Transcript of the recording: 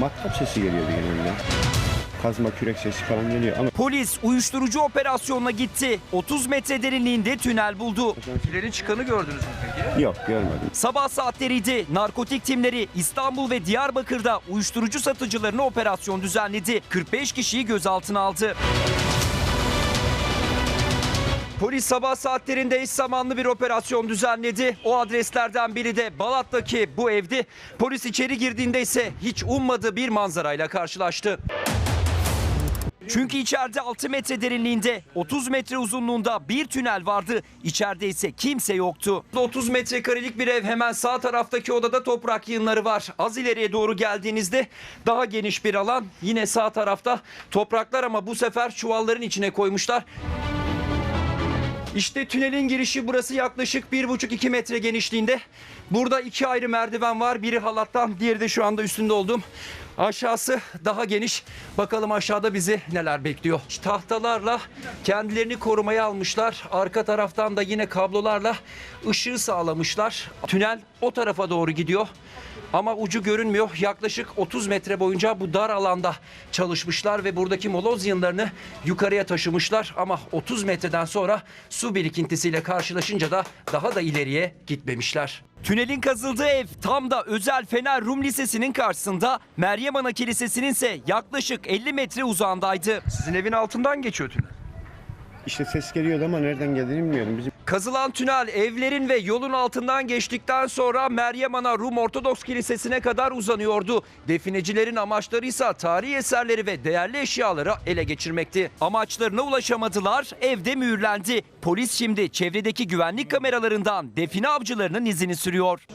Matkap sesi geliyordu genelde. Kazma kürek sesi falan geliyor ama Polis uyuşturucu operasyonuna gitti. 30 metre derinliğinde tünel buldu. İleri çıkanı gördünüz mü peki? yok görmedim. Sabah saatleriydi. Narkotik timleri İstanbul ve Diyarbakır'da uyuşturucu satıcılarına operasyon düzenledi. 45 kişiyi gözaltına aldı. Polis sabah saatlerinde eş zamanlı bir operasyon düzenledi. O adreslerden biri de Balat'taki bu evdi. Polis içeri girdiğinde ise hiç ummadığı bir manzarayla karşılaştı. Çünkü içeride 6 metre derinliğinde 30 metre uzunluğunda bir tünel vardı. İçeride ise kimse yoktu. 30 metrekarelik bir ev hemen sağ taraftaki odada toprak yığınları var. Az ileriye doğru geldiğinizde daha geniş bir alan. Yine sağ tarafta topraklar ama bu sefer çuvalların içine koymuşlar. İşte tünelin girişi burası yaklaşık 1,5-2 metre genişliğinde. Burada iki ayrı merdiven var. Biri halattan, diğeri de şu anda üstünde olduğum. Aşağısı daha geniş. Bakalım aşağıda bizi neler bekliyor. Tahtalarla kendilerini korumaya almışlar. Arka taraftan da yine kablolarla ışığı sağlamışlar. Tünel o tarafa doğru gidiyor. Ama ucu görünmüyor. Yaklaşık 30 metre boyunca bu dar alanda çalışmışlar ve buradaki moloz yığınlarını yukarıya taşımışlar. Ama 30 metreden sonra su birikintisiyle karşılaşınca da daha da ileriye gitmemişler. Tünelin kazıldığı ev tam da Özel Fener Rum Lisesi'nin karşısında. Meryem Ana Kilisesi'nin ise yaklaşık 50 metre uzağındaydı. Sizin evin altından geçiyor tünel. İşte ses geliyordu ama nereden geldiğini bilmiyorum. Bizim Kazılan tünel evlerin ve yolun altından geçtikten sonra Meryem Ana Rum Ortodoks Kilisesi'ne kadar uzanıyordu. Definecilerin amaçları ise tarihi eserleri ve değerli eşyaları ele geçirmekti. Amaçlarına ulaşamadılar, evde mühürlendi. Polis şimdi çevredeki güvenlik kameralarından define avcılarının izini sürüyor.